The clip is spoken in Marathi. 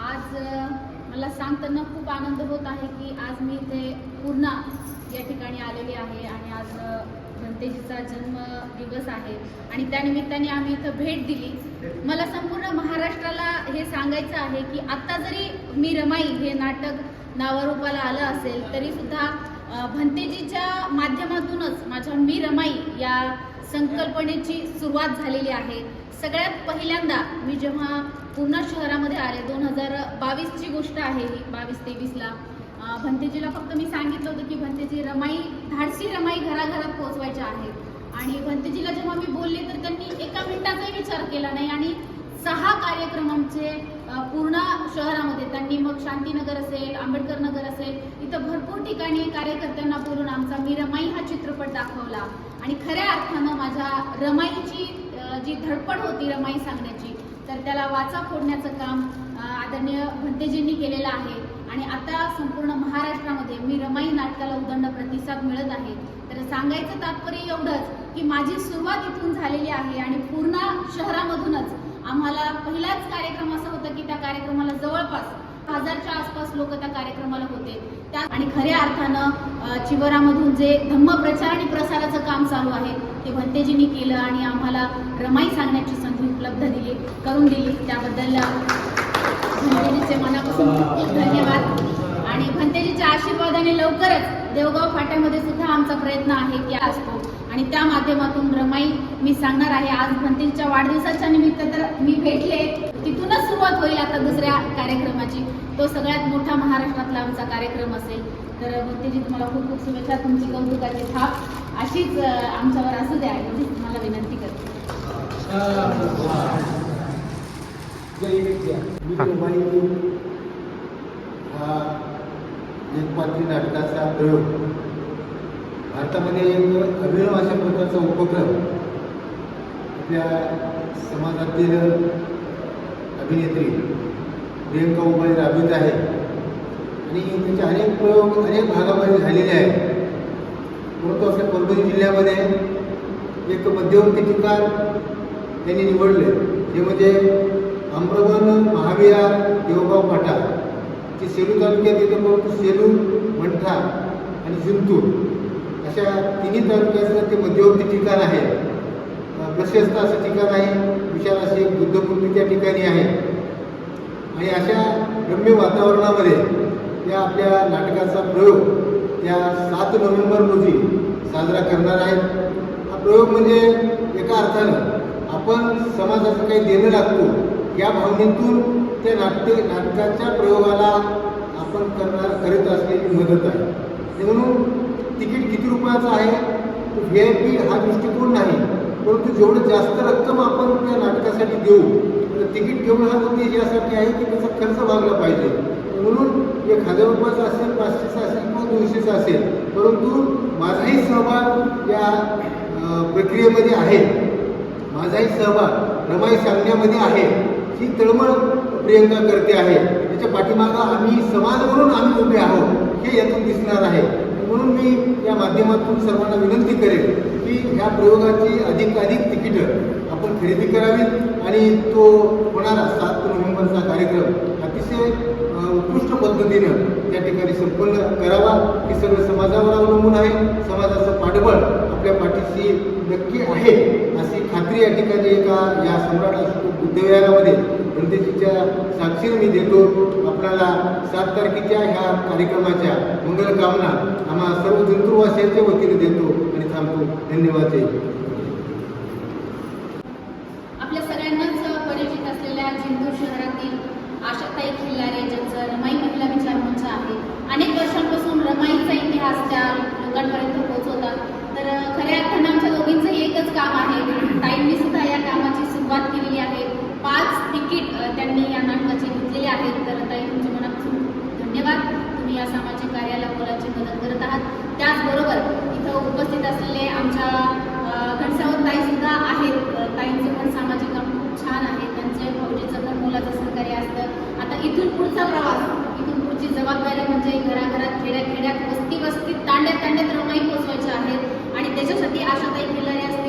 आज मला सांगताना खूप आनंद होत आहे की आज मी इथे पूर्णा या ठिकाणी आलेली आहे आणि आज अ, भंतेजीचा जन्म दिवस आहे आणि त्यानिमित्ताने आम्ही इथं भेट दिली. मला संपूर्ण महाराष्ट्राला हे सांगायचं आहे की आत्ता जरी मी रमाई हे नाटक नावारूपाला आलं असेल तरीसुद्धा भंतेजीच्या माध्यमातूनच माझ्या मी रमाई या संकल्पनेची सुरुवात झालेली आहे. सगळ्यात पहिल्यांदा मी जेव्हा पूर्णा शहरामध्ये आले दोन हजार बावीसची गोष्ट आहे ही बावीस तेवीसला. भंतेजीला फक्त मी सांगितलं होतं की भंतेजी रमाई धाडसी रमाई घराघरात पोहोचवायच्या आहेत. आणि भंतेजीला जेव्हा मी बोलले तर त्यांनी एका मिनिटाचाही विचार केला नाही आणि सहा कार्यक्रमांचे पूर्ण शहरामध्ये त्यांनी मग शांतीनगर असेल आंबेडकर नगर असेल इथं भरपूर ठिकाणी कार्यकर्त्यांना बोलून आमचा मी रमाई हा चित्रपट दाखवला. आणि खऱ्या अर्थानं माझ्या रमाईची जी धडपड होती रमाई सांगण्याची तर त्याला वाचा फोडण्याचं काम आदरणीय भंतेजींनी केलेलं आहे. आणि आता संपूर्ण महाराष्ट्रामध्ये मी रमाई नाटकाला उदंड प्रतिसाद मिळत आहे. तर सांगायचं तात्पर्य एवढंच की माझी सुरुवात इथून झालेली आहे आणि पूर्ण शहरामधूनच आम्हाला पहिलाच कार्यक्रम असं होतं की त्या कार्यक्रमाला जवळपास हजारच्या आसपास लोक त्या कार्यक्रमाला होते. त्या आणि खऱ्या अर्थानं चिवरामधून जे धम्म प्रचार आणि प्रसाराचं काम चालू आहे ते भंतेजींनी केलं आणि आम्हाला रमाई सांगण्याची संधी उपलब्ध दिली करून दिली. त्याबद्दल भंतेजीचे मनापासून खूप खूप धन्यवाद. आणि भंतेजीच्या आशीर्वादाने लवकरच देवगाव फाट्यामध्ये सुद्धा आमचा प्रयत्न आहे की असतो. आणि त्या माध्यमातून रमाई मी सांगणार आहे आज भंतेजीच्या वाढदिवसाच्या निमित्त तर मी भेटले. तिथूनच सुरुवात होईल आता दुसऱ्या कार्यक्रमाची. तो सगळ्यात मोठा महाराष्ट्रातला आमचा कार्यक्रम असेल. तर भंतेजी तुम्हाला खूप खूप शुभेच्छा. तुमची कौतुकाची थाप. अशीच आमच्यावर असू द्या. एवढीच तुम्हाला विनंती करते. हा. एकपात्री नाटकाचा प्रयोग. भारतामध्ये एक अभिनव अशा प्रकारचा उपक्रम आपल्या समाजातील अभिनेत्री प्रियंका उबाई राबवित आहे. आणि त्याचे अनेक प्रयोग अनेक भागामध्ये झालेले आहेत. परंतु आपल्या परभणी जिल्ह्यामध्ये एक मध्यवर्ती ठिकाण त्यांनी निवडले ते म्हणजे अमरवन महाविहार देवगाव फाटा. जे सेलू तालुक्यात येते परंतु सेलू मंठा आणि जिंतूर. अशा तिन्ही तालुक्याचं ते मध्यवर्ती ठिकाण आहे. प्रशस्त असं ठिकाण आहे. विशाल अशी एक त्या ठिकाणी आहे. आणि अशा रम्य वातावरणामध्ये या आपल्या नाटकाचा प्रयोग या सात नोव्हेंबर रोजी साजरा करणार आहेत. हा प्रयोग म्हणजे एका अर्थानं आपण समाजाचं काही देणं लागतो या भावनेतून त्या नाट्य नाटकाच्या प्रयोगाला आपण करणार करीत असलेली मदत आहे. म्हणून तिकीट किती रुपयाचं आहे? व्ही आय पी हा दृष्टिकोन नाही. परंतु जेवढं जास्त रक्कम आपण त्या नाटकासाठी देऊ तर तिकीट घेऊन हा उद्देश यासाठी आहे की त्याचा खर्च भागला पाहिजे. म्हणून एक हजार रुपयाचा असेल पाचशेचा असेल किंवा दोनशेचा असेल परंतु माझाही सहभाग या प्रक्रियेमध्ये आहे. माझाही सहभाग रमाई सांगण्यामध्ये आहे. ही तळमळ प्रियंका करते आहे. त्याच्या पाठीमागं आम्ही समाज म्हणून आम्ही उभे आहोत हे यातून दिसणार आहे. म्हणून मी या माध्यमातून सर्वांना विनंती करेन की ह्या प्रयोगाची अधिकाधिक तिकीटं आपण खरेदी करावीत आणि तो होणारा सात नोव्हेंबरचा कार्यक्रम अतिशय उत्कृष्ट पद्धतीनं त्या ठिकाणी संपन्न करावा. हे सर्व समाजावर अवलंबून आहे. समाजाचं पाठबळ आपल्या पाठीशी नक्की आहे अशी खात्री या ठिकाणी एका या सम्राट बुद्धविहारामध्ये गणपतीच्या साक्षीने मी देतो. आपल्याला सात तारखेच्या ह्या कार्यक्रमाच्या मंगलकामना आम्हा सर्व जिंतूरवासियांच्या वतीने देतो आणि थांबतो. धन्यवाद. जय आपल्या सगळ्यांनाच परिचित असलेल्या जिंतूर शहरातील आशाताई खिल्लारे ज्यांचं रमाई महिला विचार मंच आहे. अनेक वर्षांपासून रमाईचा इतिहास त्या लोकांपर्यंत पोहोचवतात तर खऱ्या अर्थानं आमच्या दोघींचंही एकच काम आहे ताईंनी सुद्धा या कामाची सुरुवात केलेली आहे पाच तिकीट अ, त्यांनी या नाटकाचे घेतलेले आहेत तर ताई तुमच्या मनापासून धन्यवाद तुम्ही या सामाजिक कार्याला मोलाची मदत करत आहात त्याचबरोबर इथं उपस्थित असलेले आमच्या अ, घनसावत ताई सुद्धा आहेत अ, ताईंचे पण सामाजिक काम खूप छान आहे त्यांचे भाऊजीचं पण मोलाचं सहकार्य असतं आता इथून पुढचा प्रवास इथून पुढची जबाबदारी म्हणजे घराघरात खेड्यात खेड्यात वस्ती वस्तीत तांड्यात तांड्यात रमाई पोचवायचे आहेत. आणि त्याच्यासाठी आशाताई खिल्लारे असतील